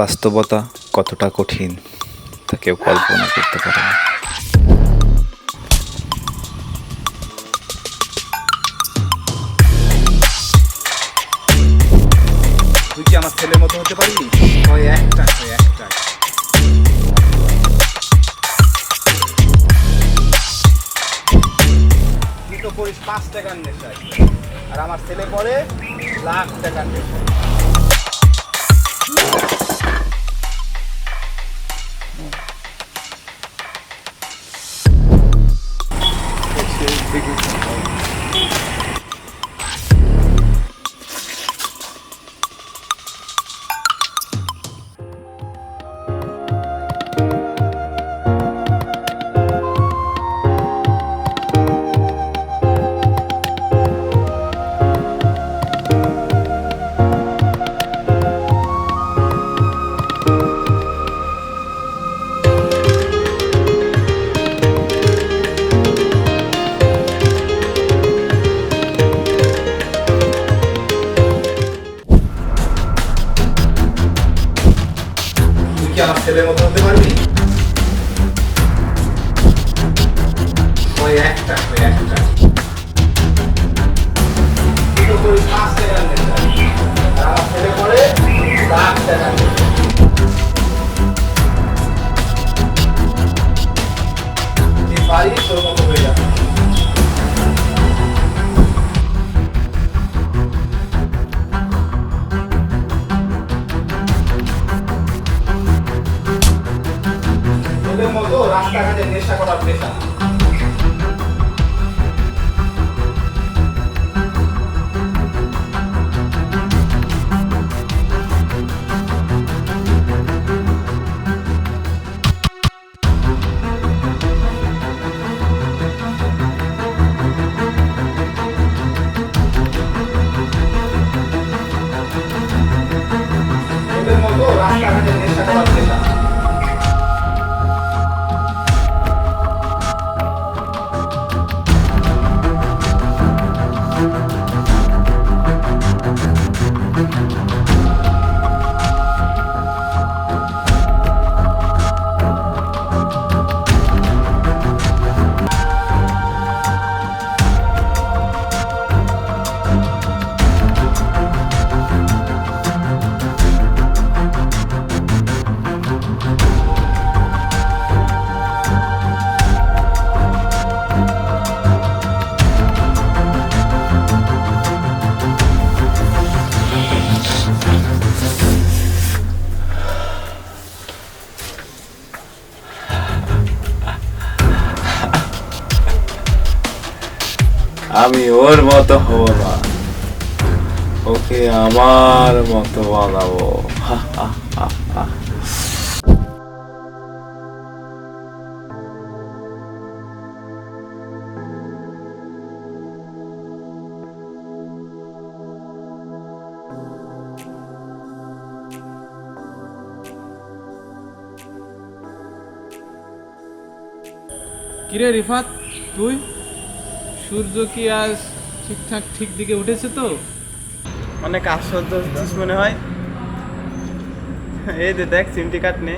বাস্তবতা কতটা কঠিন, তা কেউ কল্পনা করতে পারে না। তুই কি আমার ছেলের মতো হতে পারবি ওই একটা ওই একটা। করিস পাঁচ আর আমার ছেলে পরে লাখ টাকার নেশায়। তুই ওর মতো হব না ওকে আমার মতো বানাবো। কিরে রিফাত তুই সূর্য কি আজ ঠিকঠাক ঠিক দিকে উঠেছে তো? অনেক আশ্চর্য হচ্ছিস মনে হয়। এই যে দেখ সিমটি কাট নে।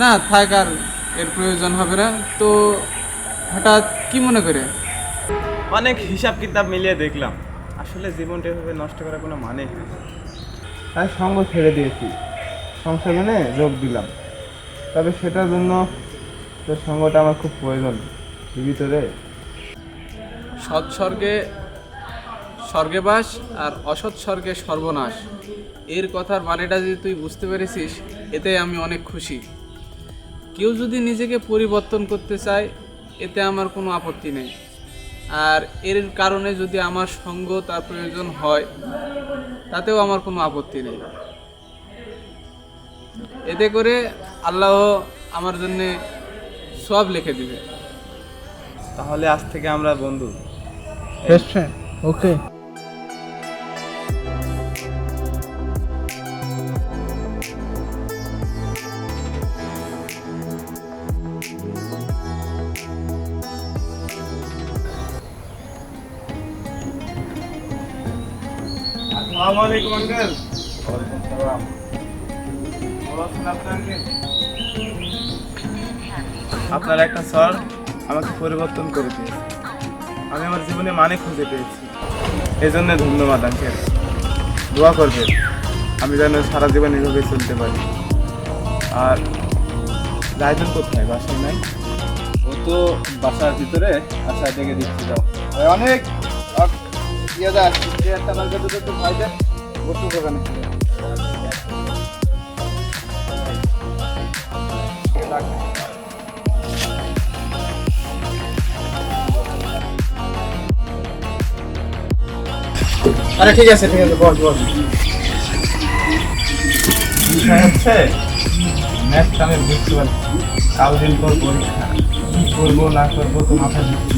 না থাক আর এর প্রয়োজন হবে না। তো হঠাৎ কি মনে করে? অনেক হিসাব কিতাব মিলিয়ে দেখলাম। আসলে জীবনটা এভাবে নষ্ট করার কোনো মানে হয় তাই সঙ্গ ছেড়ে দিয়েছি। সংশোধনে যোগ দিলাম। তবে সেটার জন্য তোর সঙ্গটা আমার খুব প্রয়োজন। ভিতরে সৎস্বর্গে স্বর্গে বাস আর অসৎ স্বর্গে সর্বনাশ। এর কথার মানেটা যদি তুই বুঝতে পেরেছিস, এতে আমি অনেক খুশি। কেউ যদি নিজেকে পরিবর্তন করতে চায়, এতে আমার কোনো আপত্তি নেই। আর এর কারণে যদি আমার সঙ্গ তার প্রয়োজন হয়, তাতেও আমার কোনো আপত্তি নেই। এতে করে আল্লাহ আমার জন্যে সব লিখে দিবে। তাহলে আজ থেকে আমরা বন্ধু। ওকে আসসালামু আলাইকুম আঙ্কেল ভালো আছেন আপনাকে আপনার একটা স্যার আমাকে পরিবর্তন করে দিয়েছে। আমি আমার জীবনে মানে খুঁজে পেয়েছি। এই জন্য ধন্যবাদ আঙ্কেল দোয়া করবে আমি যেন সারা জীবন এভাবে চলতে পারি। আর রায়জন কোথায়? বাসায় নাই? ও তো বাসার ভিতরে আশা ডেকে দিচ্ছি, যাও। অনেক দে। বসু দোকানে আরে ঠিক আছে ঠিক আছে বস বস। বিষয় হচ্ছে ম্যাথটা আমি বুঝতে পারছি। কাল দিন পর পরীক্ষা। কি করব না করব তো মাথায় ঢুকছে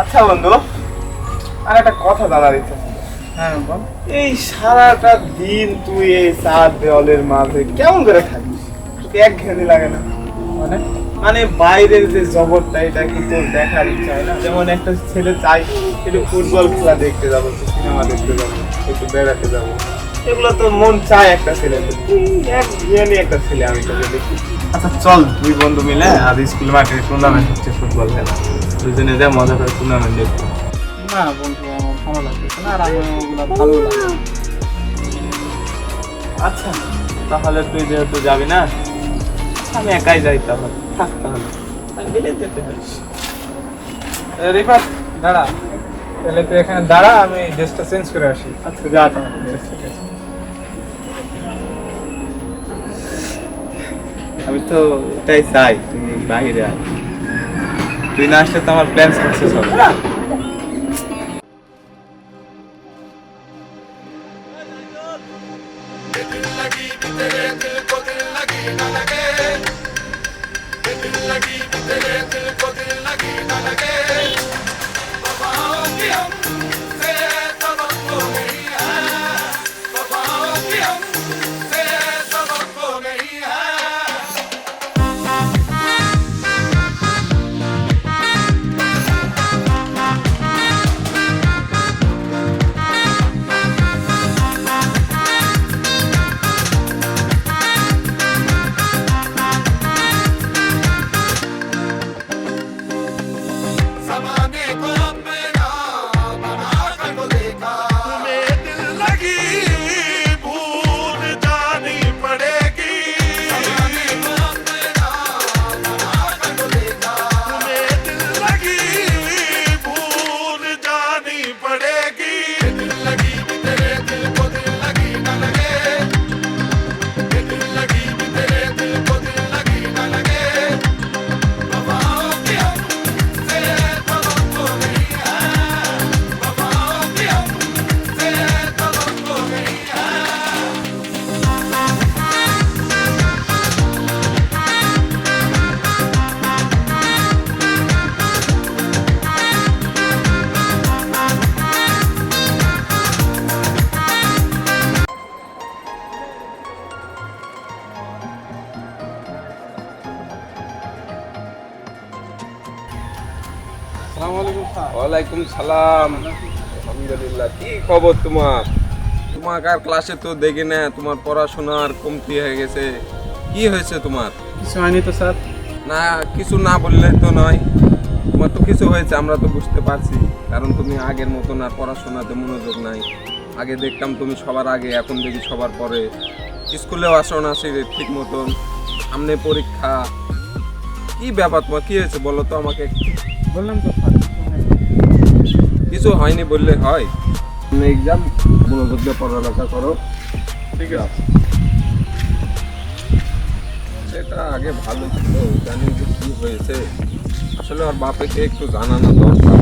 আচ্ছা বন্ধু আর একটা কথা জানার ইচ্ছা হ্যাঁ বল। এই সারাটা দিন তুই এই চার দেওয়ালের মাঝে কেমন করে তোকে এক ঘেনি লাগে না। মানে? মানে বাইরের যে জগৎটা এটা কি তোর দেখার ইচ্ছা হয় না। যেমন একটা ছেলে চাই একটু ফুটবল খেলা দেখতে যাব সিনেমা দেখতে যাব একটু বেড়াতে যাব। এগুলো তো মন চায় একটা ছেলে এক ঘেনি একটা ছেলে আমি তোকে দেখি। আচ্ছা চল দুই বন্ধু মিলে আর স্কুল মাঠে টুর্নামেন্ট হচ্ছে ফুটবল খেলা। দুজনে যা মজা করে টুর্নামেন্ট দেখব। না বন্ধু আমার ভালো লাগতেছে না আর আমার ওগুলো ভালো লাগে। আচ্ছা তাহলে তুই যেহেতু যাবি না আমি একাই যাই তাহলে থাক তাহলে আর গেলে যেতে পারিস এ, রিফাত দাঁড়া তাহলে তুই এখানে দাঁড়া আমি ড্রেসটা চেঞ্জ করে আসি আচ্ছা যা তাহলে আমি তো এটাই চাই তুই বাইরে আয় তুই না আসলে তো আমার প্ল্যান সাকসেস হবে तुम्हें ওয়ালাইকুম সালাম। আলহামদুলিল্লাহ কি খবর তোমার? তোমার আর ক্লাসে তো দেখি না তোমার পড়াশোনার কমতি হয়ে গেছে। কি হয়েছে তোমার? কিছু হয়নি তো স্যার। না কিছু না বললে তো নয়। তোমার তো কিছু হয়েছে আমরা তো বুঝতে পারছি। কারণ তুমি আগের মতন আর পড়াশোনাতে মনোযোগ নাই। আগে দেখতাম তুমি সবার আগে এখন দেখি সবার পরে। স্কুলেও আসো না সে ঠিক মতন। সামনে পরীক্ষা। কি ব্যাপার তোমার? কি হয়েছে? বলো তো আমাকে বললাম তো কিছু হয়নি বললে হয়। তুমি এক্সাম মনোযোগ দিয়ে পড়ালেখা করো। ঠিক আছে। সেটা আগে ভালো ছিল জানি যে কি হয়েছে। আসলে ওর বাপেকে একটু জানানো দরকার।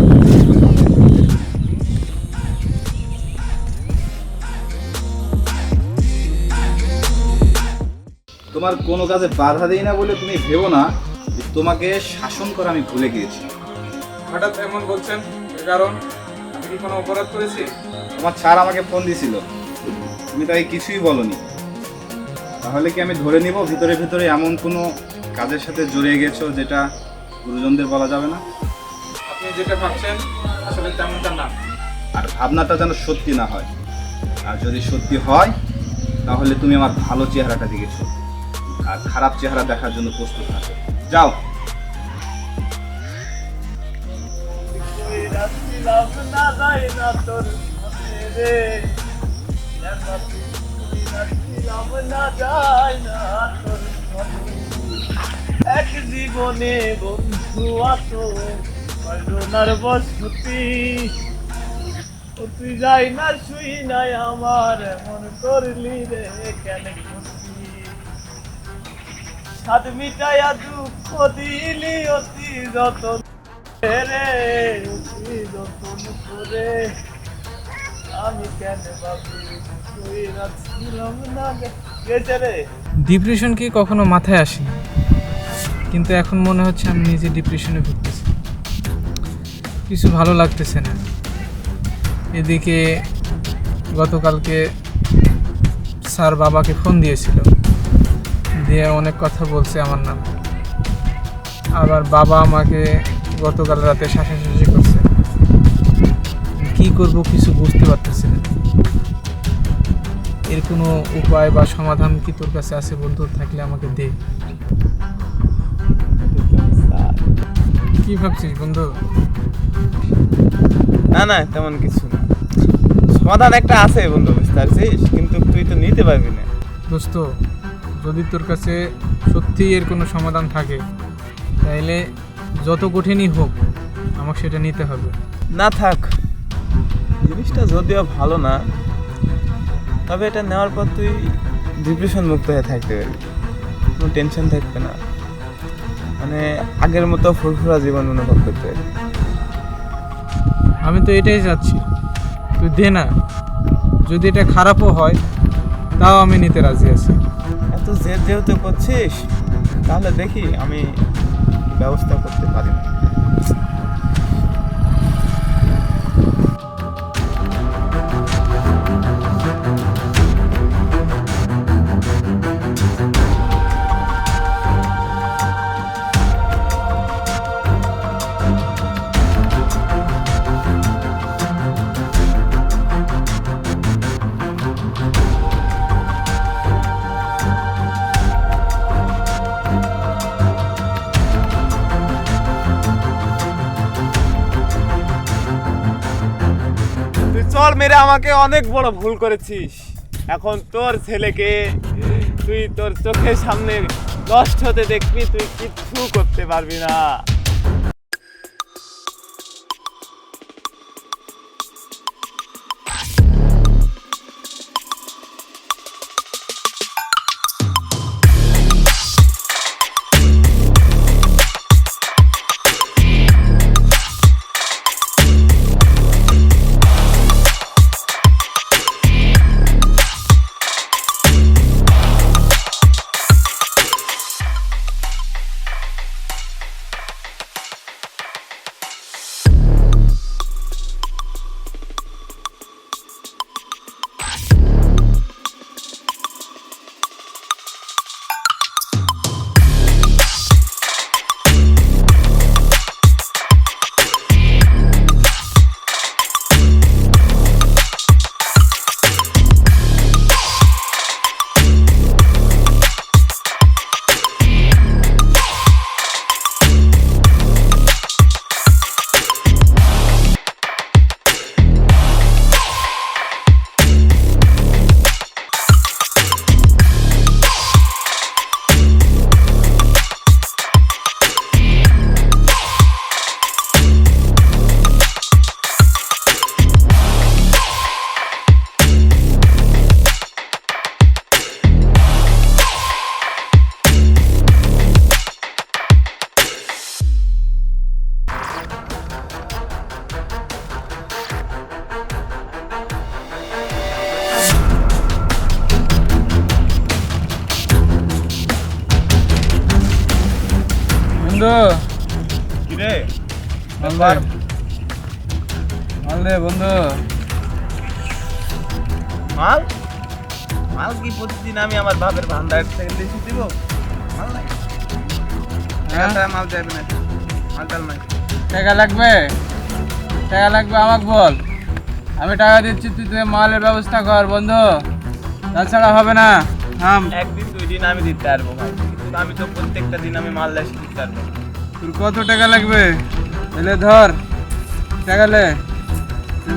তোমার কোনো কাজে বাধা দেই না বলে তুমি ভেবো না তোমাকে শাসন করা আমি ভুলে গিয়েছি। হঠাৎ এমন বলছেন কারণ আমি কি কোনো অপরাধ করেছি? আমার স্যার আমাকে ফোন দিছিল। তুমি তাকে কিছুই বলনি। তাহলে কি আমি ধরে নিব ভিতরে ভিতরে এমন কোনো কাজের সাথে জড়িয়ে গেছো যেটা গুরুজনদের বলা যাবে না? আপনি যেটা ভাবছেন আসলে তেমনটা না। আর ভাবনাটা যেন সত্যি না হয়। আর যদি সত্যি হয় তাহলে তুমি আমার ভালো চেহারাটা দেখেছ। আর খারাপ চেহারা দেখার জন্য প্রস্তুত থাকো। যাও। এক জীবনে বন্ধু আতো করোনার বসতি। তুই যাই না, শুই নাই আমার মন করলি রে কেন সাত মিটাইয়া দুঃখ দিলি অতি যতন ডিপ্রেশন কি কখনো মাথায় আসেনি? কিন্তু এখন মনে হচ্ছে আমি নিজে ডিপ্রেশনে ভুগতেছি। কিছু ভালো লাগতেছে না। এদিকে গতকালকে স্যার বাবাকে ফোন দিয়েছিল। দিয়ে অনেক কথা বলছে আমার নাম। আবার বাবা আমাকে গতকাল রাতে শাসাশাসি করছে। কি করব কিছু বুঝতে পারতেছি না। এর কোনো উপায় বা সমাধান কি তোর কাছে আছে বন্ধু? থাকলে আমাকে দে। কি ভাবছিস বন্ধু? না না তেমন কিছু না। সমাধান একটা আছে বন্ধু বুঝতে পারছিস? কিন্তু তুই তো নিতে পারবি না। দোস্ত যদি তোর কাছে সত্যি এর কোনো সমাধান থাকে তাইলে যত কঠিনই হোক আমাকে সেটা নিতে হবে। না থাক। জিনিসটা যদিও ভালো না তবে এটা নেওয়ার পর তুই ডিপ্রেশন মুক্ত হয়ে থাকতে পারবি। কোনো টেনশন থাকবে না। মানে আগের মতো ফুরফুরা জীবন অনুভব করতে পারবি। আমি তো এটাই চাচ্ছি তুই দে না। যদি এটা খারাপও হয় তাও আমি নিতে রাজি আছি। এত জেদ যেহেতু করছিস তাহলে দেখি আমি ব্যবস্থা করতে পারি আমাকে অনেক বড় ভুল করেছিস। এখন তোর ছেলেকে তুই তোর চোখের সামনে নষ্ট হতে দেখবি, তুই কিচ্ছু করতে পারবি না। বন্ধু। কিরে? মাল দে। মাল দে। বন্ধু। মাল? মাল কি প্রতিদিন আমি আমার বাপের ভান্ডার থেকে বেশি দিব? মাল নাই। হ্যাঁ? মাল যাবে না। মাল চাল নাই। টাকা লাগবে? টাকা লাগবে আমাকে বল। আমি টাকা দিচ্ছি তুই তুই মালের ব্যবস্থা কর বন্ধু। তাছাড়া হবে না। থাম। একদিন দুই দিন আমি দিতে পারব ভাই। আমি তো প্রত্যেকটা দিন আমি মাল দিতে পারব। তোর কত টাকা লাগবে? এলে ধর, টাকা লে।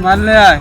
মাল লে আয়।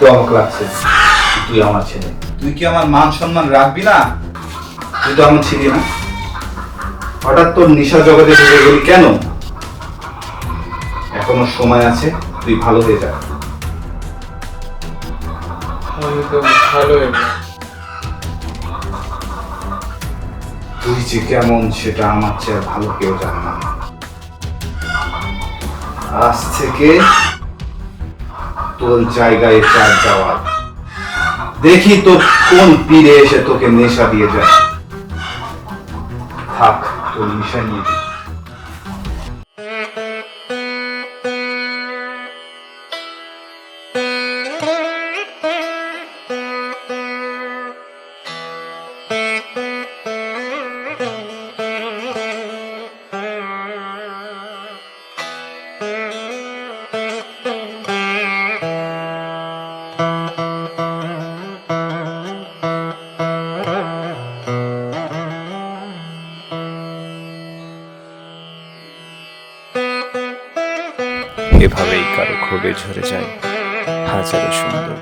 ভাবতে অবাক লাগছে। তুই আমার ছেলে। তুই কি আমার মান সম্মান রাখবি না? তুই তো আমার ছিলি না। হঠাৎ তোর নিশা জগতে ঢুকে গেলি কেন? এখনও সময় আছে তুই ভালো হয়ে যা। আমি তো ভালো তুই যে কেমন সেটা আমার চেয়ে ভালো কেউ জানে না। আজ থেকে তোর জায়গায় চার যাওয়ার দেখি তো কোন পীরে এসে তোকে নেশা দিয়ে যায়। থাক, তোর নেশা নিয়ে ক্ষোভে ঝরে যায়। হাজারো সুন্দর